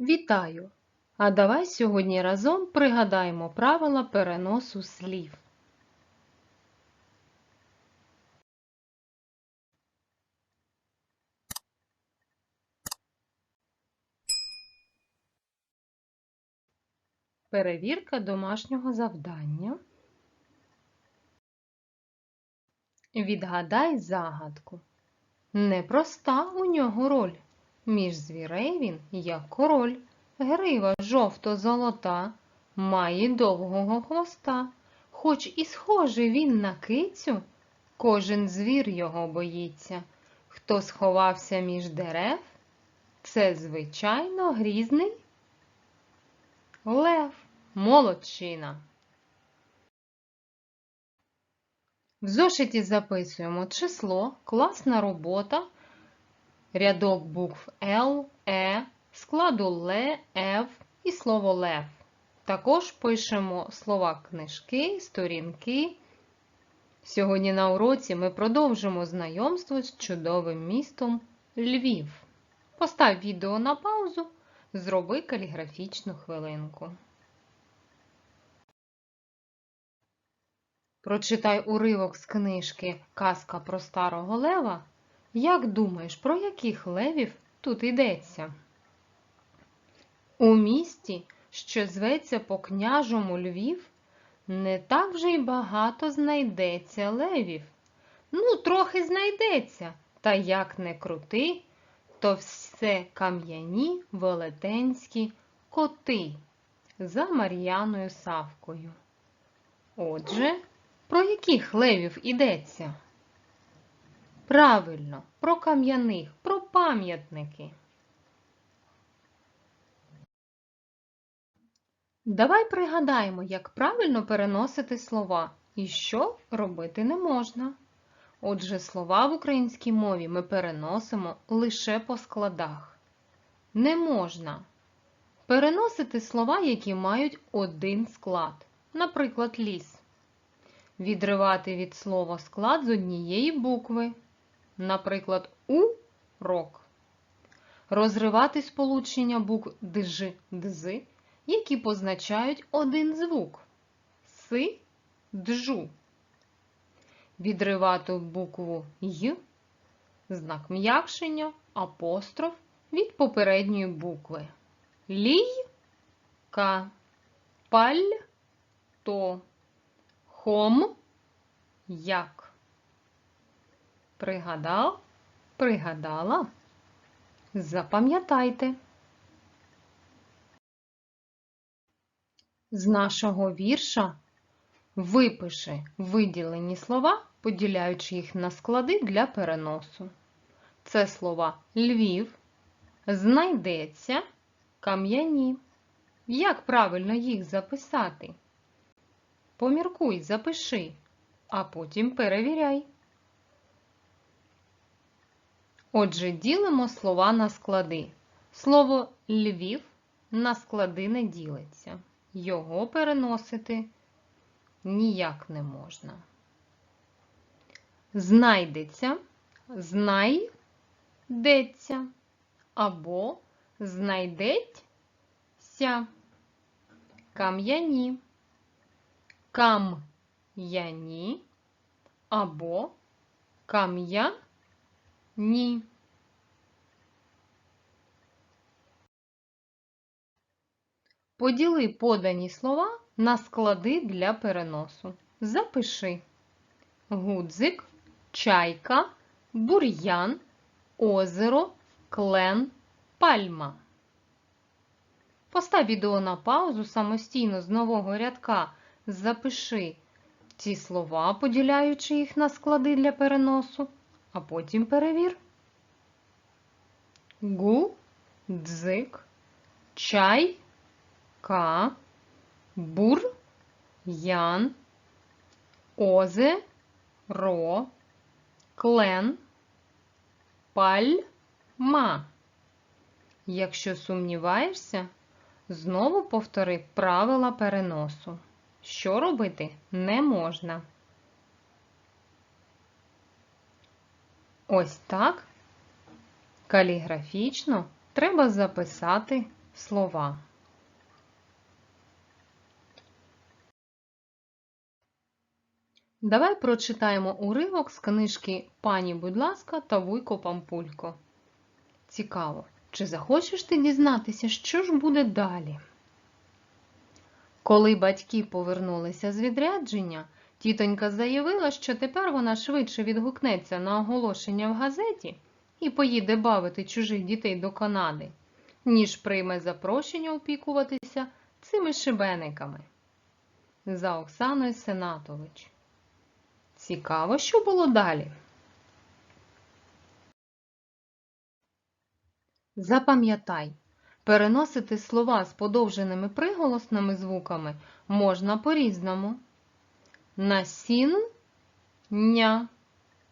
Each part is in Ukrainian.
Вітаю! А давай сьогодні разом пригадаємо правила переносу слів. Перевірка домашнього завдання. Відгадай загадку. Непроста у нього роль. Між звірей він, як король. Грива жовто-золота, має довгого хвоста. Хоч і схожий він на кицю, кожен звір його боїться. Хто сховався між дерев, це, звичайно, грізний лев, молодчина. В зошиті записуємо число, класна робота, рядок букв Л, Е, складу Л, Ф і слово лев. Також пишемо слова книжки, сторінки. Сьогодні на уроці ми продовжимо знайомство з чудовим містом Львів. Постав відео на паузу, зроби каліграфічну хвилинку. Прочитай уривок з книжки Казка про старого лева. Як думаєш, про яких левів тут йдеться? У місті, що зветься по княжому Львів, не так вже й багато знайдеться левів. Ну, трохи знайдеться, та як не крути, то все кам'яні велетенські коти за Мар'яною Савкою. Отже, про яких левів ідеться? Правильно, про кам'яних, про пам'ятники. Давай пригадаємо, як правильно переносити слова і що робити не можна. Отже, слова в українській мові ми переносимо лише по складах. Не можна переносити слова, які мають один склад, наприклад, ліс. Відривати від слова склад з однієї букви, наприклад, у рок. Розривати сполучення букв дж, дз які позначають один звук си, джу. Відривати букву Й, знак м'якшення, апостроф від попередньої букви. Лій, ка, паль, то, хом, як. Пригадав, пригадала? Запам'ятайте. З нашого вірша випиши виділені слова, поділяючи їх на склади для переносу. Це слова Львів, знайдеться, кам'яні. Як правильно їх записати? Поміркуй, запиши, а потім перевіряй. Отже, ділимо слова на склади. Слово Львів на склади не ділиться його переносити ніяк не можна. Знайдеться, знайдеться або знайдеться. Кам'яні, кам'яні або кам'яні. Поділи подані слова на склади для переносу. Запиши гудзик, чайка, бур'ян, озеро, клен, пальма. Постав відео на паузу самостійно з нового рядка. Запиши ці слова, поділяючи їх на склади для переносу, а потім перевір. Гу, дзик, чай ка, бур, ян, озе, ро, клен, пальма. Якщо сумніваєшся, знову повтори правила переносу. Що робити не можна. Ось так каліграфічно треба записати слова. Давай прочитаємо уривок з книжки Пані, будь ласка, та Вуйко Пампулько. Цікаво, чи захочеш ти дізнатися, що ж буде далі? Коли батьки повернулися з відрядження, тітонька заявила, що тепер вона швидше відгукнеться на оголошення в газеті і поїде бавити чужих дітей до Канади, ніж прийме запрошення опікуватися цими шибениками. За Оксаною Сенатович. Цікаво, що було далі. Запам'ятай, переносити слова з подовженими приголосними звуками можна по-різному. Насіння,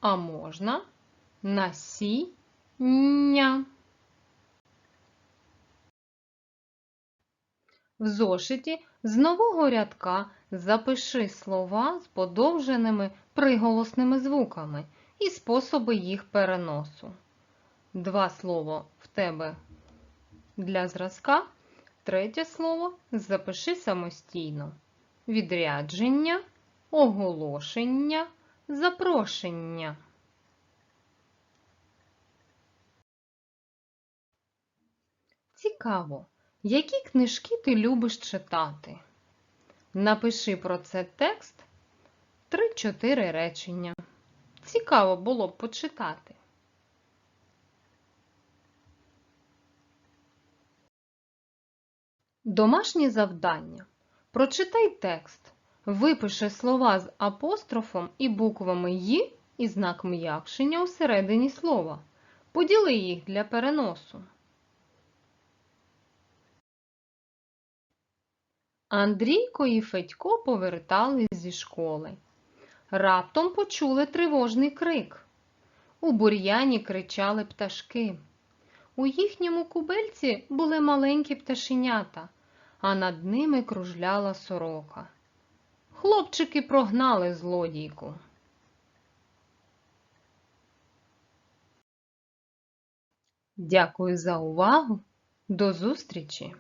а можна насіння. В зошиті з нового рядка запиши слова з подовженими приголосними звуками і способи їх переносу. Два слова в тебе для зразка, третє слово запиши самостійно. Відрядження, оголошення, запрошення. Цікаво, які книжки ти любиш читати? Напиши про це текст 3-4 речення. Цікаво було б почитати. Домашнє завдання. Прочитай текст. Випиши слова з апострофом і буквами «й» і знак м'якшення у середині слова. Поділи їх для переносу. Андрійко і Федько повертались зі школи. Раптом почули тривожний крик. У бур'яні кричали пташки. У їхньому кубельці були маленькі пташенята, а над ними кружляла сорока. Хлопчики прогнали злодійку. Дякую за увагу. До зустрічі!